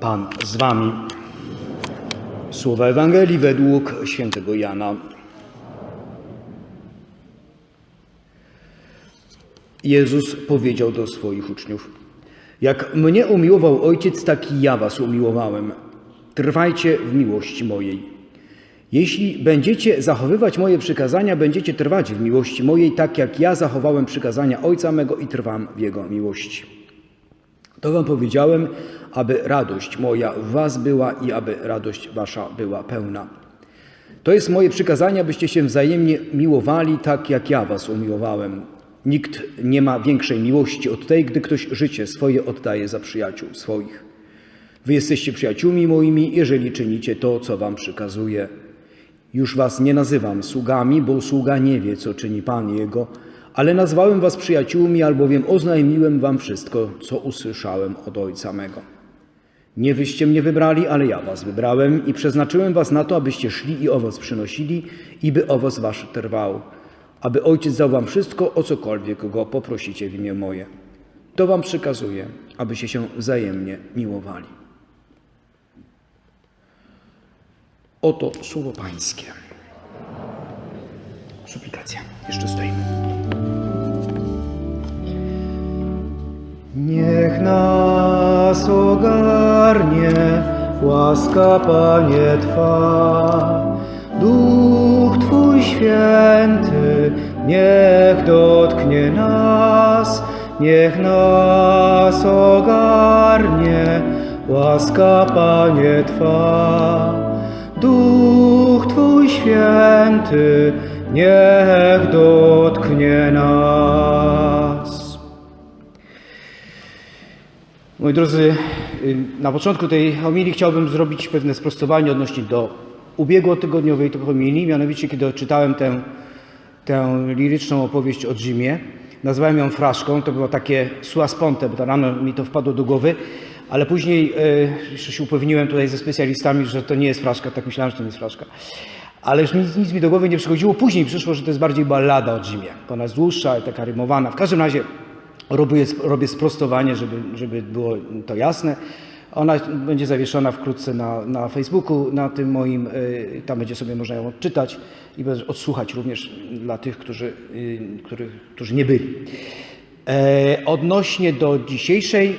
Pan z wami. Słowa Ewangelii według świętego Jana. Jezus powiedział do swoich uczniów: Jak mnie umiłował Ojciec, tak i ja was umiłowałem. Trwajcie w miłości mojej. Jeśli będziecie zachowywać moje przykazania, będziecie trwać w miłości mojej, tak jak ja zachowałem przykazania Ojca mego i trwam w Jego miłości. To wam powiedziałem, aby radość moja w was była i aby radość wasza była pełna. To jest moje przykazanie, abyście się wzajemnie miłowali, tak jak ja was umiłowałem. Nikt nie ma większej miłości od tej, gdy ktoś życie swoje oddaje za przyjaciół swoich. Wy jesteście przyjaciółmi moimi, jeżeli czynicie to, co wam przykazuję. Już was nie nazywam sługami, bo sługa nie wie, co czyni Pan jego, ale nazwałem was przyjaciółmi, albowiem oznajmiłem wam wszystko, co usłyszałem od Ojca mego. Nie wyście mnie wybrali, ale ja was wybrałem i przeznaczyłem was na to, abyście szli i owoc przynosili, i by owoc wasz trwał, aby Ojciec dał wam wszystko, o cokolwiek go poprosicie w imię moje. To wam przykazuję, abyście się wzajemnie miłowali. Oto słowo Pańskie. Suplikacja. Jeszcze stoimy. Niech nas ogarnie łaska, Panie Twa. Duch Twój święty niech dotknie nas, niech nas ogarnie łaska, Panie Twa. Duch Twój święty niech dotknie nas. Moi drodzy, na początku tej homilii chciałbym zrobić pewne sprostowanie odnośnie do ubiegłotygodniowej homilii, mianowicie kiedy czytałem tę, tę liryczną opowieść o Rzymie, nazwałem ją fraszką, to było takie sua sponte, bo rano mi to wpadło do głowy, ale później y, jeszcze się upewniłem tutaj ze specjalistami, że to nie jest fraszka, tak myślałem, że to nie jest fraszka. Ale już nic, nic mi do głowy nie przychodziło. Później przyszło, że to jest bardziej ballada o Rzymie. To ona jest dłuższa, taka rymowana. W każdym razie robię, robię sprostowanie, żeby, żeby było to jasne. Ona będzie zawieszona wkrótce na, na Facebooku, na tym moim, y, tam będzie sobie można ją odczytać i odsłuchać również dla tych, którzy, y, którzy nie byli. E, odnośnie do dzisiejszej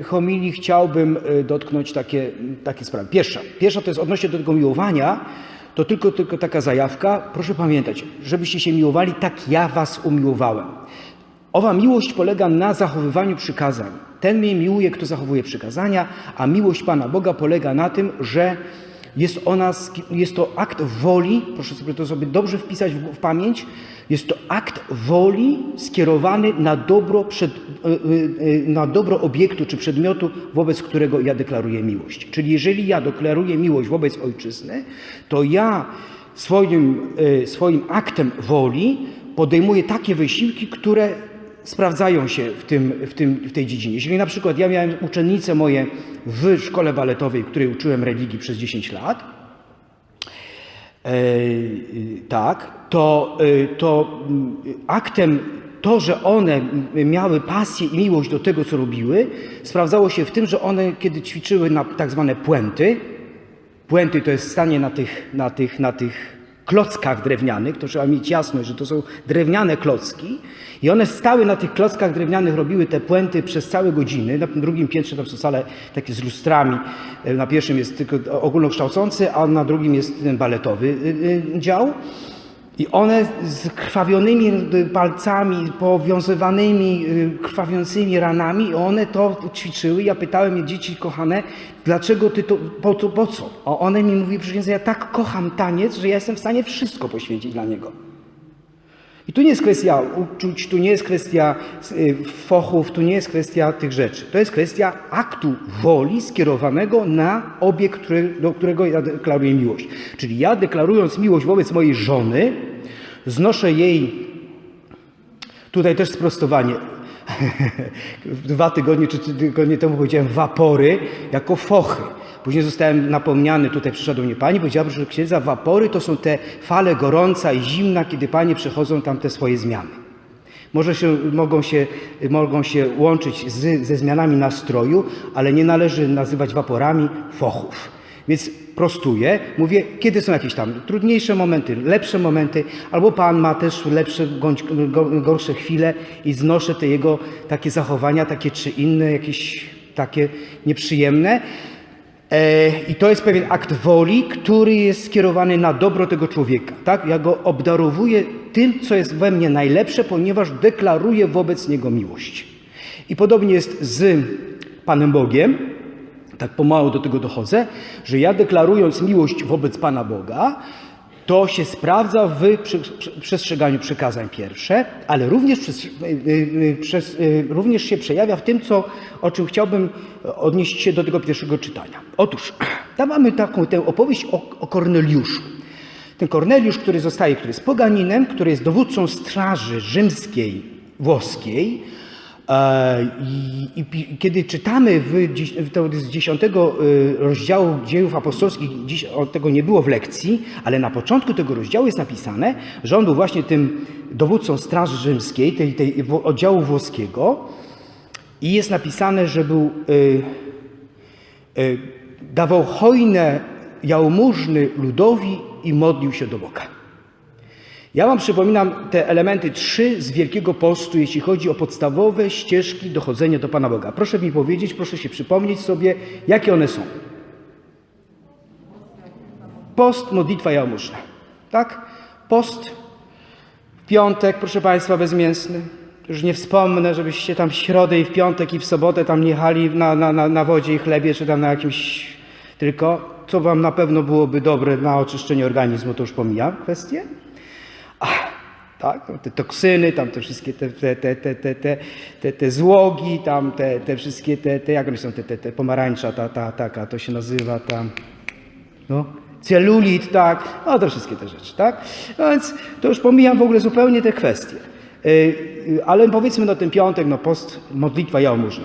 e, homilii chciałbym dotknąć takie, takie sprawy. Pierwsza, pierwsza to jest odnośnie do tego miłowania, to tylko, tylko taka zajawka. Proszę pamiętać, żebyście się miłowali tak ja was umiłowałem. Owa miłość polega na zachowywaniu przykazań. Ten mnie miłuje, kto zachowuje przykazania, a miłość Pana Boga polega na tym, że jest, ona, jest to akt woli, proszę sobie to sobie dobrze wpisać w, w pamięć, jest to akt woli skierowany na dobro, przed, na dobro obiektu czy przedmiotu, wobec którego ja deklaruję miłość. Czyli jeżeli ja deklaruję miłość wobec ojczyzny, to ja swoim, swoim aktem woli podejmuję takie wysiłki, które sprawdzają się w, tym, w, tym, w tej dziedzinie. Jeżeli na przykład ja miałem uczennice moje w szkole baletowej, której uczyłem religii przez 10 lat, e, tak, to, e, to aktem to, że one miały pasję i miłość do tego, co robiły, sprawdzało się w tym, że one, kiedy ćwiczyły na tak zwane puenty, puenty to jest stanie na tych, na tych, na tych klockach drewnianych, to trzeba mieć jasność, że to są drewniane klocki i one stały na tych klockach drewnianych, robiły te puenty przez całe godziny. Na drugim piętrze tam są sale takie z lustrami. Na pierwszym jest tylko ogólnokształcący, a na drugim jest baletowy dział. I one z krwawionymi palcami, powiązywanymi krwawiącymi ranami, one to ćwiczyły. Ja pytałem je, dzieci kochane, dlaczego ty to, po, to, po co? A one mi mówiły, że ja tak kocham taniec, że ja jestem w stanie wszystko poświęcić dla niego. I tu nie jest kwestia uczuć, tu nie jest kwestia fochów, tu nie jest kwestia tych rzeczy. To jest kwestia aktu woli skierowanego na obiekt, który, do którego ja deklaruję miłość. Czyli ja deklarując miłość wobec mojej żony, znoszę jej, tutaj też sprostowanie, dwa tygodnie czy tygodnie temu powiedziałem wapory jako fochy. Później zostałem napomniany, tutaj przyszła do mnie pani, powiedziała, że księdza, wapory to są te fale gorąca i zimna, kiedy panie przechodzą tam te swoje zmiany. Może się, mogą, się, mogą się łączyć z, ze zmianami nastroju, ale nie należy nazywać waporami fochów. Więc prostuję, mówię, kiedy są jakieś tam trudniejsze momenty, lepsze momenty, albo Pan ma też lepsze, bądź go- gorsze chwile i znoszę te jego takie zachowania, takie czy inne, jakieś takie nieprzyjemne. E, I to jest pewien akt woli, który jest skierowany na dobro tego człowieka. Tak? Ja go obdarowuję tym, co jest we mnie najlepsze, ponieważ deklaruję wobec niego miłość. I podobnie jest z Panem Bogiem, tak pomału do tego dochodzę, że ja deklarując miłość wobec Pana Boga, to się sprawdza w prze- prze- przestrzeganiu przykazań pierwsze, ale również, y, y, y, również się przejawia w tym, co, o czym chciałbym odnieść się do tego pierwszego czytania. Otóż, tam mamy taką tę opowieść o, o Korneliuszu. Ten Korneliusz, który zostaje, który jest poganinem, który jest dowódcą straży rzymskiej, włoskiej, I, i pi- kiedy czytamy w, to z dziesiątego y, rozdziału dziejów apostolskich, dziś tego nie było w lekcji, ale na początku tego rozdziału jest napisane, że on był właśnie tym dowódcą Straży Rzymskiej, tej, tej oddziału włoskiego i jest napisane, że był, y, y, dawał hojne jałmużny ludowi i modlił się do Boga. Ja Wam przypominam te elementy trzy z Wielkiego Postu, jeśli chodzi o podstawowe ścieżki dochodzenia do Pana Boga. Proszę mi powiedzieć, proszę się przypomnieć sobie, jakie one są. Post, modlitwa jałmużna. Tak? Post piątek, proszę Państwa, bezmięsny. Już nie wspomnę, żebyście tam w środę i w piątek i w sobotę tam nie jechali na, na, na, na wodzie i chlebie, czy tam na jakimś... Tylko, co Wam na pewno byłoby dobre na oczyszczenie organizmu, to już pomijam kwestię. Tak, te toksyny, tam te wszystkie te, te, te, te, te, te, te, te złogi, tam te, te wszystkie te, te jak one są, te, te, te pomarańcza, ta, ta, taka, to się nazywa tam, no, celulit, tak, no to wszystkie te rzeczy, tak. No więc to już pomijam w ogóle zupełnie te kwestie. Yy, yy, Ale powiedzmy na ten piątek, no post, modlitwa jałmużna.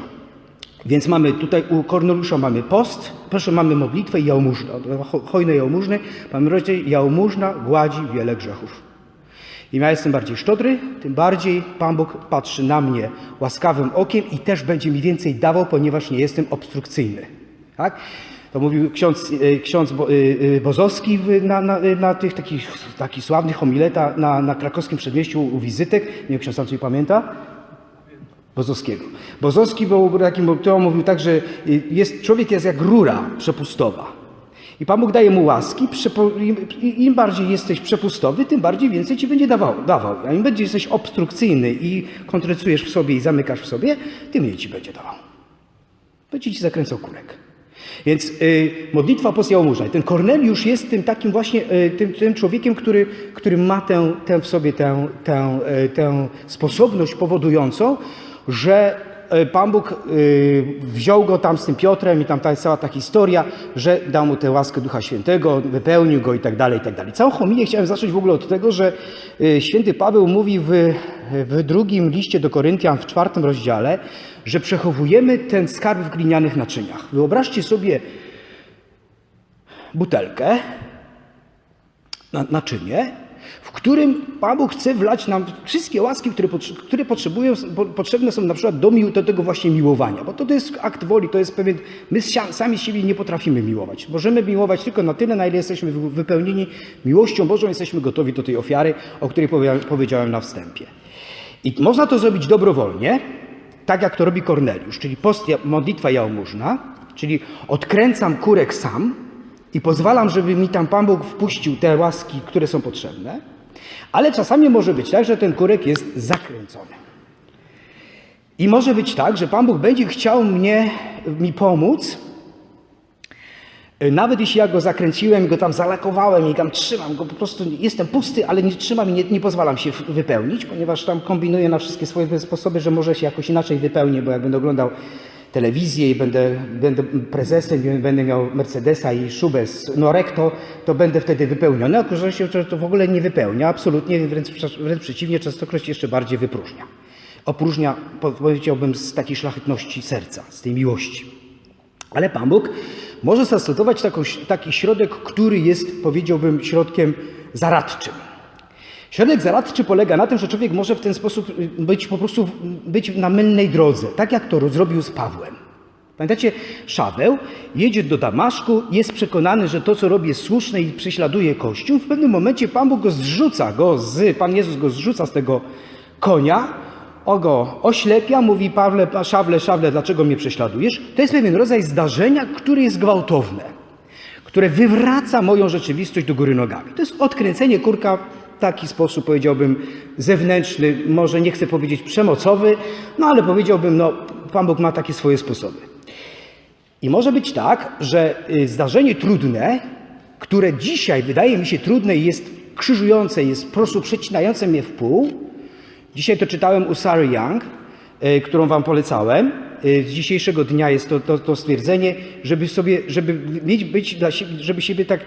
Więc mamy tutaj u Korneliusza mamy post, proszę, mamy modlitwę i jałmużnę. Ho- Hojne jałmużny, mamy rozdział jałmużna gładzi wiele grzechów. Im ja jestem bardziej szczodry, tym bardziej Pan Bóg patrzy na mnie łaskawym okiem i też będzie mi więcej dawał, ponieważ nie jestem obstrukcyjny. Tak? To mówił ksiądz, e, ksiądz e, e, Bozowski na, na, na tych takich, takich sławnych homileta na, na krakowskim przedmieściu u wizytek. Nie wiem, ksiądz Andrzej pamięta? Bozowskiego. Bozowski był takim, to mówił tak, że jest, człowiek jest jak rura przepustowa. I Pan Bóg daje mu łaski, im, bardziej jesteś przepustowy, tym bardziej więcej ci będzie dawał. dawał. A im bardziej jesteś obstrukcyjny i kontrycujesz w sobie i zamykasz w sobie, tym mniej ci będzie dawał. Będzie ci zakręcał kurek. Więc y, modlitwa post jałmużna. Ten Korneliusz jest tym takim właśnie, y, tym, tym człowiekiem, który, który ma tę, tę w sobie tę, tę, y, tę sposobność powodującą, że Pan Bóg y, wziął go tam z tym Piotrem i tam ta cała ta historia, że dał mu tę łaskę Ducha Świętego, wypełnił go i tak dalej, i tak dalej. Całą homilię chciałem zacząć w ogóle od tego, że y, święty Paweł mówi w, w drugim liście do Koryntian w czwartym rozdziale, że przechowujemy ten skarb w glinianych naczyniach. Wyobraźcie sobie butelkę, na, naczynie, w którym Pan Bóg chce wlać nam wszystkie łaski, które, które potrzebują, po, potrzebne są na przykład do, do tego właśnie miłowania. Bo to, to jest akt woli, to jest pewien, my sami siebie nie potrafimy miłować. Możemy miłować tylko na tyle, na ile jesteśmy wy- wypełnieni miłością Bożą, jesteśmy gotowi do tej ofiary, o której powie- powiedziałem na wstępie. I można to zrobić dobrowolnie, tak jak to robi Korneliusz, czyli post, modlitwa jałmużna, czyli odkręcam kurek sam i pozwalam, żeby mi tam Pan Bóg wpuścił te łaski, które są potrzebne, ale czasami może być tak, że ten kurek jest zakręcony. I może być tak, że Pan Bóg będzie chciał mnie, mi pomóc, y, nawet jeśli ja go zakręciłem, go tam zalakowałem i tam trzymam go, po prostu jestem pusty, ale nie trzymam i nie, nie pozwalam się wypełnić, ponieważ tam kombinuję na wszystkie swoje sposoby, że może się jakoś inaczej wypełnię, bo jak będę oglądał telewizję i będę, będę prezesem i będę miał Mercedesa i szubę z Norecto, to będę wtedy wypełniony. A się, że to w ogóle nie wypełnia, absolutnie, wręcz, wręcz przeciwnie, częstokroć jeszcze bardziej wypróżnia. Opróżnia, po- powiedziałbym, z takiej szlachetności serca, z tej miłości. Ale Pan Bóg może zastosować taki środek, który jest, powiedziałbym, środkiem zaradczym. Środek zaradczy polega na tym, że człowiek może w ten sposób y, być po prostu być na mylnej drodze, tak jak to zrobił z Pawłem. Pamiętacie, Szaweł jedzie do Damaszku, jest przekonany, że to, co robi, jest słuszne i prześladuje Kościół. W pewnym momencie Pan Bóg go zrzuca, go z, Pan Jezus go zrzuca z tego konia, o go oślepia, mówi Pawle, Szawle, Szawle, dlaczego mnie prześladujesz? To jest pewien rodzaj zdarzenia, które jest gwałtowne, które wywraca moją rzeczywistość do góry nogami. To jest odkręcenie kurka taki sposób, powiedziałbym, zewnętrzny, może nie chcę powiedzieć przemocowy, no ale powiedziałbym, no Pan Bóg ma takie swoje sposoby. I może być tak, że y, zdarzenie trudne, które dzisiaj wydaje mi się trudne i jest krzyżujące, jest po prostu przecinające mnie w pół. Dzisiaj to czytałem u Sary Young, y, którą wam polecałem. Y, Z dzisiejszego dnia jest to, to, to stwierdzenie, żeby sobie, żeby mieć, być dla siebie, żeby siebie tak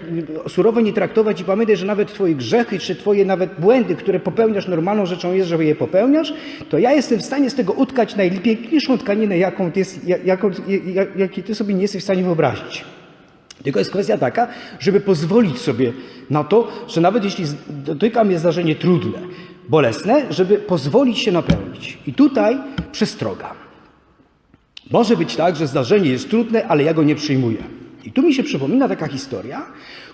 y, surowo nie traktować i pamiętaj, że nawet twoje grzechy, czy twoje nawet błędy, które popełniasz, normalną rzeczą jest, żeby je popełniasz, to ja jestem w stanie z tego utkać najpiękniejszą tkaninę, jaką ty, jest, jaką, jak, ty sobie nie jesteś w stanie wyobrazić. Tylko jest kwestia taka, żeby pozwolić sobie na to, że nawet jeśli dotyka mnie zdarzenie trudne, bolesne, żeby pozwolić się napełnić. I tutaj przestroga. Może być tak, że zdarzenie jest trudne, ale ja go nie przyjmuję. I tu mi się przypomina taka historia,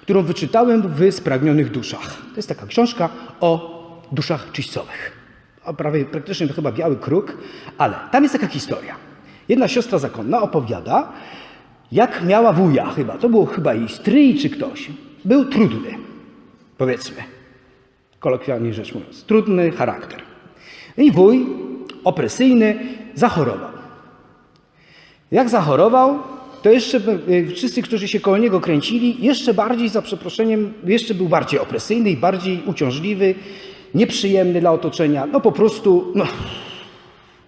którą wyczytałem w Spragnionych Duszach. To jest taka książka o duszach czyścowych. Prawie praktycznie to chyba biały kruk, ale tam jest taka historia. Jedna siostra zakonna opowiada, jak miała wuja chyba. To było chyba jej stryj czy ktoś. Był trudny, powiedzmy, kolokwialnie rzecz mówiąc. Trudny charakter. I wuj, opresyjny, zachorował. Jak zachorował, to jeszcze y, wszyscy, którzy się koło niego kręcili, jeszcze bardziej, za przeproszeniem, jeszcze był bardziej opresyjny i bardziej uciążliwy, nieprzyjemny dla otoczenia. No po prostu, no,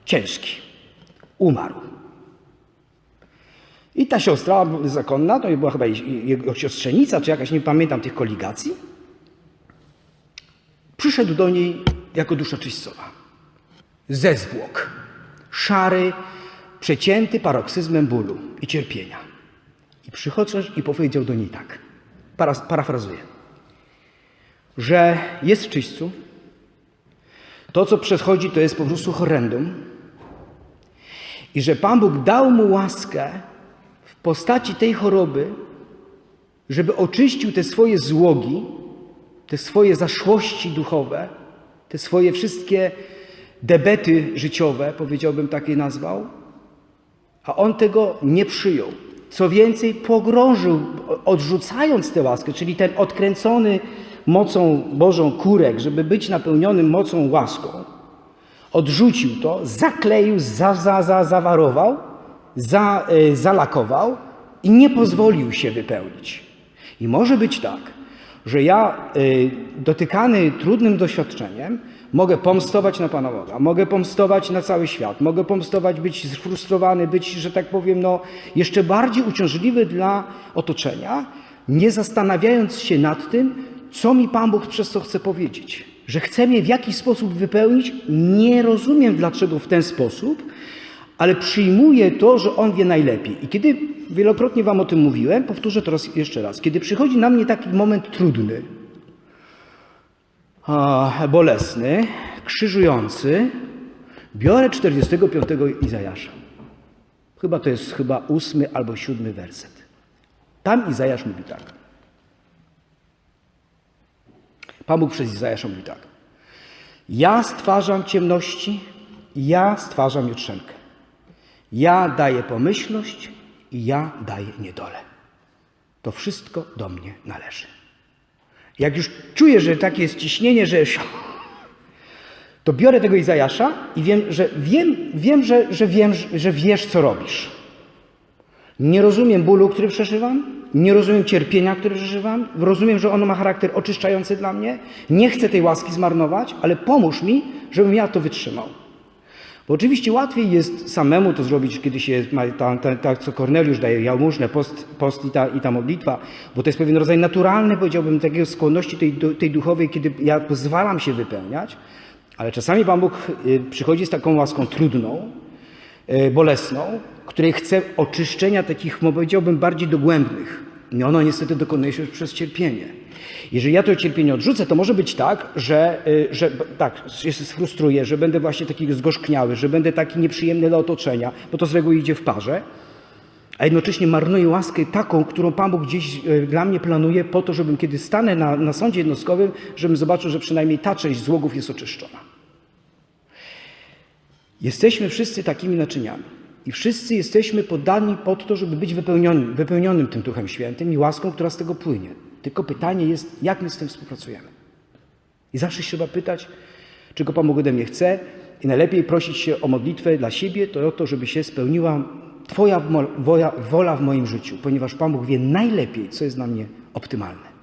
ciężki. Umarł. I ta siostra zakonna, to była chyba jego siostrzenica, czy jakaś, nie pamiętam tych koligacji, przyszedł do niej jako dusza czyścowa. Ze zwłok. Szary, przecięty paroksyzmem bólu i cierpienia. I przychodzisz i powiedział do niej tak, para, parafrazuję, że jest w czyśćcu, to co przechodzi to jest po prostu horrendum. I że Pan Bóg dał mu łaskę w postaci tej choroby, żeby oczyścił te swoje złogi, te swoje zaszłości duchowe, te swoje wszystkie debety życiowe, powiedziałbym takie nazwał, a on tego nie przyjął. Co więcej, pogrążył, odrzucając tę łaskę, czyli ten odkręcony mocą Bożą kurek, żeby być napełnionym mocą łaską. Odrzucił to, zakleił, za, za, za, zawarował, za, y, zalakował i nie pozwolił się wypełnić. I może być tak, że ja y, dotykany trudnym doświadczeniem mogę pomstować na Pana Boga, mogę pomstować na cały świat, mogę pomstować, być sfrustrowany, być, że tak powiem, no, jeszcze bardziej uciążliwy dla otoczenia, nie zastanawiając się nad tym, co mi Pan Bóg przez to chce powiedzieć. Że chce mnie w jakiś sposób wypełnić, nie rozumiem dlaczego w ten sposób, ale przyjmuję to, że On wie najlepiej. I kiedy wielokrotnie Wam o tym mówiłem, powtórzę to raz, jeszcze raz. Kiedy przychodzi na mnie taki moment trudny, bolesny, krzyżujący, biorę 45 Izajasza. Chyba to jest chyba ósmy albo siódmy werset. Tam Izajasz mówi tak. Pan Bóg przez Izajasza mówi tak. Ja stwarzam ciemności, ja stwarzam jutrzenkę. Ja daję pomyślność i ja daję niedolę. To wszystko do mnie należy. Jak już czuję, że takie jest ciśnienie, że to biorę tego Izajasza i wiem, że wiem, wiem, że, że wiem, że wiesz, co robisz. Nie rozumiem bólu, który przeżywam, nie rozumiem cierpienia, które przeżywam, rozumiem, że ono ma charakter oczyszczający dla mnie. Nie chcę tej łaski zmarnować, ale pomóż mi, żebym ja to wytrzymał. Bo oczywiście łatwiej jest samemu to zrobić, kiedy się ma ta, ta, ta co Korneliusz daje, jałmużnę, post, post i, ta, i ta modlitwa, bo to jest pewien rodzaj naturalny, powiedziałbym, takiej skłonności tej, tej duchowej, kiedy ja pozwalam się wypełniać, ale czasami Pan Bóg y, przychodzi z taką łaską trudną, y, bolesną, której chce oczyszczenia takich, no, powiedziałbym, bardziej dogłębnych. I ono niestety dokonuje się już przez cierpienie. Jeżeli ja to cierpienie odrzucę, to może być tak, że, y, że tak, się sfrustruję, że będę właśnie taki zgorzkniały, że będę taki nieprzyjemny dla otoczenia, bo to z reguły idzie w parze, a jednocześnie marnuję łaskę taką, którą Pan Bóg gdzieś y, dla mnie planuje po to, żebym kiedy stanę na, na sądzie jednostkowym, żebym zobaczył, że przynajmniej ta część złogów jest oczyszczona. Jesteśmy wszyscy takimi naczyniami. I wszyscy jesteśmy poddani pod to, żeby być wypełnionym, wypełnionym tym Duchem Świętym i łaską, która z tego płynie. Tylko pytanie jest, jak my z tym współpracujemy. I zawsze trzeba pytać, czego Pan Bóg ode mnie chce i najlepiej prosić się o modlitwę dla siebie, to o to, żeby się spełniła Twoja wola w moim życiu, ponieważ Pan Bóg wie najlepiej, co jest dla mnie optymalne.